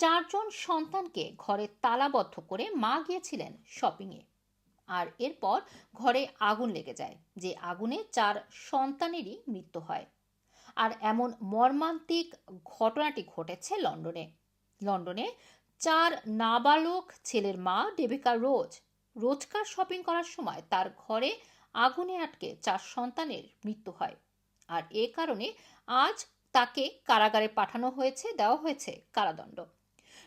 চারজন সন্তানকে ঘরে তালাবদ্ধ করে মা গিয়েছিলেন শপিংয়ে। আর এরপর ঘরে আগুন লেগে যায়, যে আগুনে চার সন্তানেরই মৃত্যু হয়। আর এমন মর্মান্তিক ঘটনাটি ঘটেছে লন্ডনে। লন্ডনে চার নাবালক ছেলের মা ডেবিকা রোজ রোজকার শপিং করার সময় তার ঘরে আগুনে আটকে চার সন্তানের মৃত্যু হয়। আর এ কারণে আজ তাকে কারাগারে পাঠানো হয়েছে, দেওয়া হয়েছে কারাদণ্ড।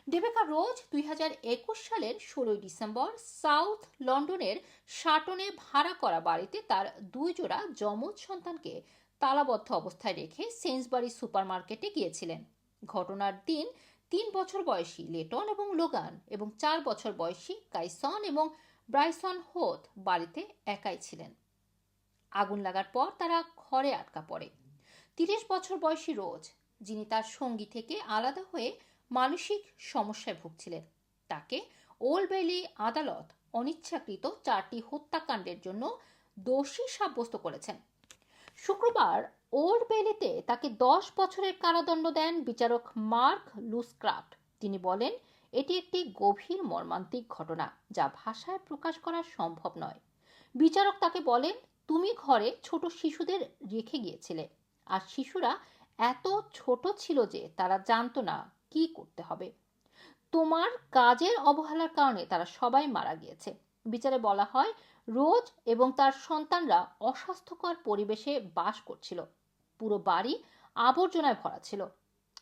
ডেবেকা রোজ দুই হাজার একুশ সালের ষোলোই ডিসেম্বর সাউথ লন্ডনের শাটনে ভাড়া করা বাড়িতে তার দুই জোড়া যমজ সন্তানকে তালাবদ্ধ অবস্থায় রেখে সেন্সবারি সুপারমার্কেটে গিয়েছিলেন। ঘটনার দিন তিন বছর বয়সী লেটন এবং লোগান এবং চার বছর বয়সী কাইসন এবং ব্রাইসন হোথ বাড়িতে একাই ছিলেন। আগুন লাগার পর তারা ঘরে আটকা পড়ে। তিরিশ বছর বয়সী রোজ, যিনি তার সঙ্গী থেকে আলাদা হয়ে মানসিক সমস্যায় ভুগছিলেন। তাকে ওল্ড ভ্যালি আদালত অনিচ্ছাকৃত চারটি হত্যাকাণ্ডের জন্য দোষী সাব্যস্ত করেছেন। শুক্রবার ওল্ড ভ্যালিতে তাকে দশ বছরের কারাদণ্ড দেন বিচারক মার্ক লুসক্রাফট। তিনি বলেন, এটি একটি গভীর মর্মান্তিক ঘটনা যা ভাষায় প্রকাশ করা সম্ভব নয়। বিচারক তাকে বলেন, তুমি ঘরে ছোট শিশুদের রেখে গিয়েছিলে। আর শিশুরা এত ছোট ছিল যে তারা জানতো না কি করতে হবে? তোমার কাজের অবহেলার কারণে তারা সবাই মারা গিয়েছে। বিচারে বলা হয়, রোজ এবং তার সন্তানরা অস্বাস্থ্যকর পরিবেশে বাস করছিল। পুরো বাড়ি আবর্জনায় ভরা ছিল।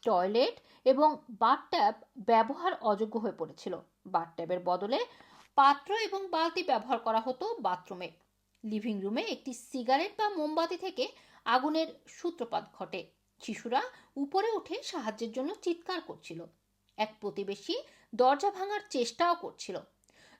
টয়লেট এবং বাথট্যাব ব্যবহার অযোগ্য হয়ে পড়েছিল। বাথট্যাবের বদলে পাত্র এবং বালতি ব্যবহার করা হতো বাথরুমে। লিভিং রুমে একটি সিগারেট বা মোমবাতি থেকে আগুনের সূত্রপাত ঘটে। শিশুরা উপরে উঠে সাহায্যের জন্য চিৎকার করছিল। এক প্রতিবেশী দরজা ভাঙার চেষ্টাও করছিল।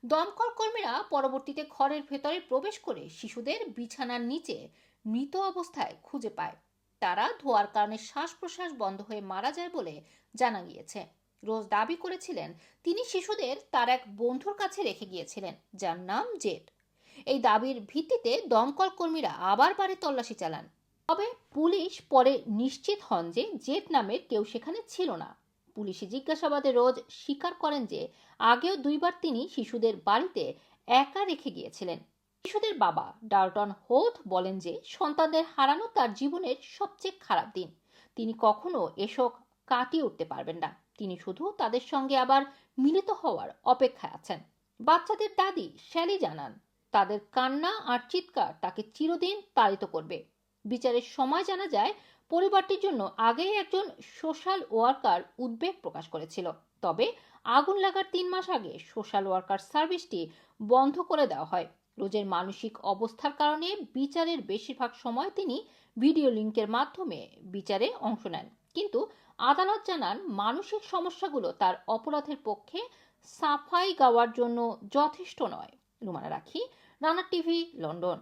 দমকল কর্মীরা পরবর্তীতে ঘরের ভেতরে প্রবেশ করে শিশুদের বিছানার নিচে মৃত অবস্থায় খুঁজে পায়। তারা ধোয়ার কারণে শ্বাস প্রশ্বাস বন্ধ হয়ে মারা যায় বলে জানা গিয়েছে। রোজ দাবি করেছিলেন, তিনি শিশুদের তার এক বন্ধুর কাছে রেখে গিয়েছিলেন, যার নাম জেট এই দাবির ভিত্তিতে দমকল কর্মীরা আবার বাড়ি তল্লাশি চালান। তবে পুলিশ পরে নিশ্চিত হন যে জেট নামের কেউ সেখানে ছিল না। পুলিশি জিজ্ঞাসাবাদে রোজ স্বীকার করেন যে আগেও দুইবার তিনি শিশুদের বাড়িতে একা রেখে গিয়েছিলেন। শিশুদের বাবা ডাল্টন হোথ বলেন যে সন্তানদের হারানো তার জীবনের সবচেয়ে খারাপ দিন। তিনি কখনো এসব কাটিয়ে উঠতে পারবেন না। তিনি শুধু তাদের সঙ্গে আবার মিলিত হওয়ার অপেক্ষায় আছেন। বাচ্চাদের দাদি শ্যালি জানান, তাদের কান্না আর চিৎকার তাকে চিরদিন তাড়িত করবে। বিচারের সময় জানা যায়, পরিবারটির জন্য আগেই একজন সোশ্যাল ওয়ার্কার উদ্বেগ প্রকাশ করেছিল। তবে আগুন লাগার তিন মাস আগে সোশ্যাল ওয়ার্কার সার্ভিসটি বন্ধ করে দেওয়া হয়। রোজের মানসিক অবস্থার কারণে বিচারের বেশিরভাগ সময় তিনি ভিডিও লিঙ্কের মাধ্যমে বিচারে অংশ নেন। কিন্তু আদালত জানান, মানসিক সমস্যাগুলো তার অপরাধের পক্ষে সাফাই গাওয়ার জন্য যথেষ্ট নয়। রুমানা রাখি, রানা টিভি, লন্ডন।